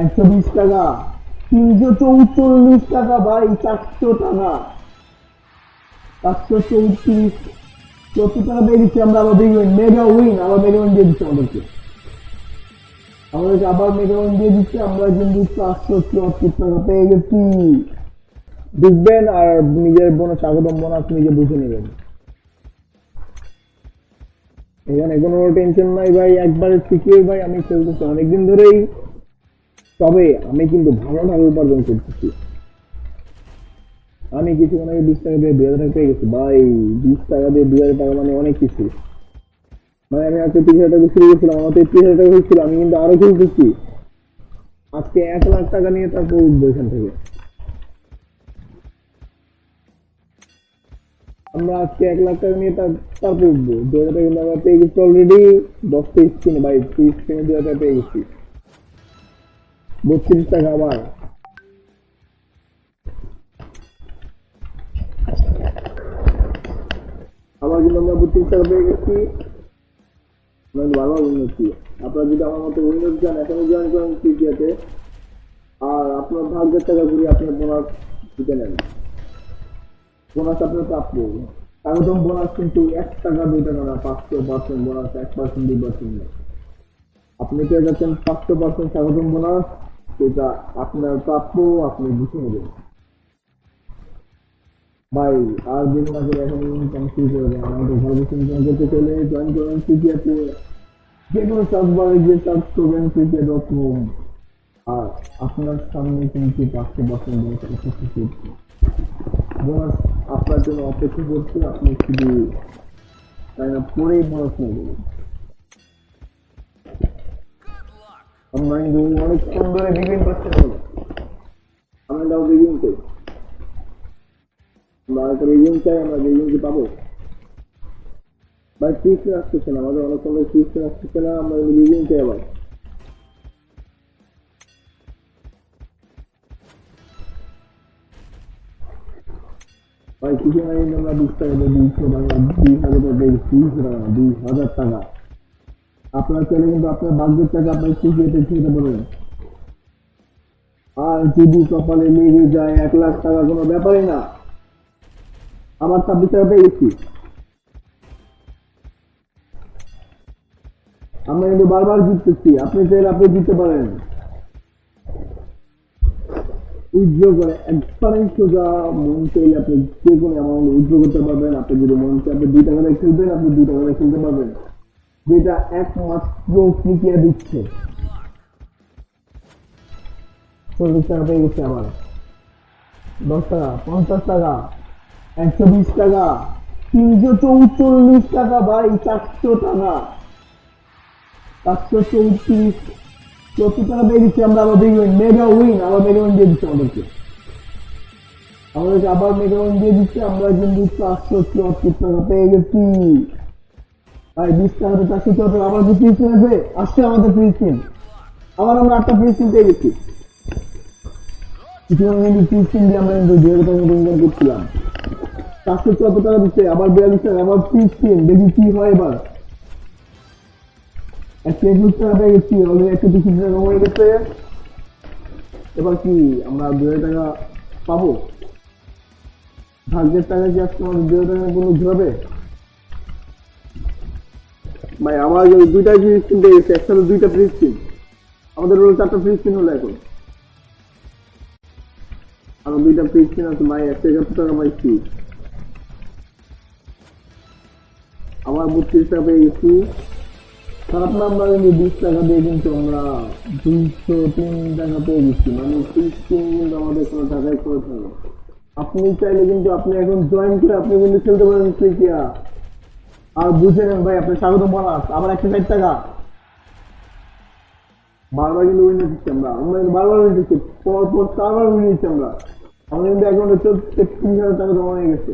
একশো বিশ টাকা, তিনশো চৌচল্লিশ টাকা ভাই, চারশো টাকা। চারশো চৌত্রিশ চৌত্রিশ টাকা পেয়ে গেছি আমরা আবার উইন মেগা উইন আবার মেগা উইন দিয়ে দিচ্ছি আমাদেরকে। আমাদেরকে আবার মেগা উইন দিয়ে দিচ্ছে, আমরা কিন্তু চারশো চুয়াত্তর টাকা পেয়ে গেছি। দেখবেন আর নিজের বোনাস স্বাগতম বোনাস নিজে বুঝে নেবেন। এখানে কোনো টেনশন নাই ভাই, একবারে সিকিউর ভাই, আমি খেলতেছি। অনেকদিন ধরেই তবে আমি কিন্তু ভালো টাকা উপার্জন করতেছি। আমি কিছুক্ষণ আগে বিশ টাকা দিয়ে দুই হাজার টাকা পেয়ে গেছি। ভাই, বিশ টাকা দিয়ে দুই হাজার টাকা মানে অনেক কিছু। মানে আমি আজকে তিরিশ হাজার টাকা শুরু করছিলাম, আমার তো তিরিশ হাজার টাকা হয়েছিল, আমি কিন্তু আরও খেলতেছি। আজকে এক লাখ টাকা নিয়ে তারপর উঠবো এখান থেকে। আমরা আজকে এক লাখ টাকা নিয়ে তার তারপর উঠবো। দু হাজার টাকা কিন্তু আমরা পেয়ে গেছি অলরেডি দশটা স্ক্রিনে ভাই, ত্রিশ স্ক্রিনে দু হাজার টাকা পেয়ে গেছি। বত্রিশ টাকা আবার আবার কিন্তু আমরা বত্রিশ টাকা পেয়ে গেছি। আমরা কিন্তু বারবার উন্নতি আপনারা যদি আমার মতো উন্নতি চান এখনও জয়েন করেন তৃতীয়তে আর আপনার ভাগ্যের টাকা ঘুরে আপনার বোনাস জিতে নেন। বোনাস আপনার প্রাপ্য। স্বাগতম বোনাস কিন্তু এক টাকা, দুই টাকা না, পাঁচশো পার্সেন্ট বোনাস, এক পার্সেন্ট দুই পার্সেন্ট আপনি পেয়ে যাচ্ছেন পাঁচশো পার্সেন্ট স্বাগতম বোনাস। সেটা আপনার প্রাপ্য, আপনি বুঝে নেবেন। ভাই, আর দেরি না করে এখন শুরু করে দেন। আমাদের ঘরে বসে ইনকাম করতে চলে জয়েন করেন সিটিআতে যে কোনো সার্ভারে গিয়ে সার্চ করবেন সিটিআ ডট কম আর আপনার সামনে কিন্তু পাঁচশো পার্সেন্ট বোনাস উপস্থিত বোনাস আপনার জন্য অপেক্ষা করছে, আপনি শুধু তাই না করেই বোনাস নিয়ে আমরা কিন্তু অনেকক্ষণ ধরে বিগিন পাচ্ছি না আমরা বিগিন চাই। আমরা একটা চাই, আমরা বিগিন কি পাবো। ভাই ফিক্স আসতেছে না, আমাদের অনেকক্ষণ ধরে ফিক্স আসতেছে না, আমরা বিগিন চাই আবার। ভাই কিছু না আমরা বিশ টাকা দিয়ে দুইশো টাকা দুই হাজার টাকা দুই হাজার টাকা। আপনার চাইলে কিন্তু আপনার ভাগ্যের টাকা আপনার সিকিউরিটি খেতে পারবেন আর যদি কপালে লেগে যায় এক লাখ টাকা, কোনো ব্যাপারই না। আমার ছাব্বিশ টাকা পেয়ে গেছি আমরা কিন্তু বারবার জিততেছি। আপনি চাইলে আপনি জিততে পারেন। উইথড্র করে একবারে সোজা মন চাইলে আপনি যে কোনো অ্যামাউন্ট উইথড্র করতে পারবেন। আপনি যদি মন চাই আপনি দুই টাকা খেলবেন, আপনি দুই টাকা খেলতে পারবেন। যেটা একমাত্র ফ্রিকিয়া দিচ্ছে। চল্লিশ টাকা পেয়ে গেছে আবার। দশ টাকা, পঞ্চাশ টাকা, একশো বিশ টাকা, তিনশো চৌচল্লিশ টাকা ভাই, চারশো টাকা। চারশো চৌত্রিশ চৌত্রিশ টাকা পেয়ে গেছি আমরা, আবার উইন মেগা উইন আবার মেগা উইন দিয়ে দিচ্ছে আমাদেরকে। আমাদেরকে আবার মেগা উইন দিয়ে দিচ্ছে, আমরা কিন্তু চারশো চুয়াত্তর টাকা পেয়ে গেছি। ভাই, বিশ টাকাতে চারশো কি ফ্রি স্কিন আছে আসছে আমাদের ফ্রি স্কিন আবার আমরা আটটা স্কিন পেয়ে গেছি। কিছু কিন্তু ফ্রি স্কিন দিয়ে আমরা কিন্তু হাজার টাকা ইনকাম করছিলাম। চারশো চুয়াত্তর টাকা দিচ্ছে, আবার বিয়াল্লিশ টাকা, আবার ফ্রি স্কিন দেখি কি হয় এবার। একশো একুশ টাকা পেয়ে গেছি অলরেডি একশো তিরিশ টাকা হয়ে গেছে। এবার কি আমরা দু হাজার টাকা পাবো? ভাগ্যের টাকা কি আজকে আমাদের দু হাজার টাকা কোনো ঘুরাবে? ভাই আমার দুইটা একসাথে দুইটা আমাদের রোল চারটা হলো এখন। আমার দুইটা একশো একাত্তর টাকা আমার বত্রিশ টাকা পেয়ে গেছি। নাম্বার কিন্তু বিশ টাকা দিয়ে কিন্তু আমরা। দুইশো তিন টাকা পেয়ে গেছি। মানে ফ্রি স্ক্রিন কিন্তু আমাদের কোনো টাকাই খরচ না। আপনি চাইলে কিন্তু আপনি এখন জয়েন করে আপনি কিন্তু খেলতে পারেন ফ্রিকিয়া আর বুঝে নেন ভাই, আপনার স্বাগত বোনাস আবার একশো ষাট টাকা। বারবার কিন্তু উইন দিচ্ছি আমরা। আমরা বারবার উইন দিচ্ছি পর পর চারবার উইন দিচ্ছি আমরা। আমরা কিন্তু এখন হচ্ছে তেত্রিশ হাজার টাকা জমা হয়ে গেছে।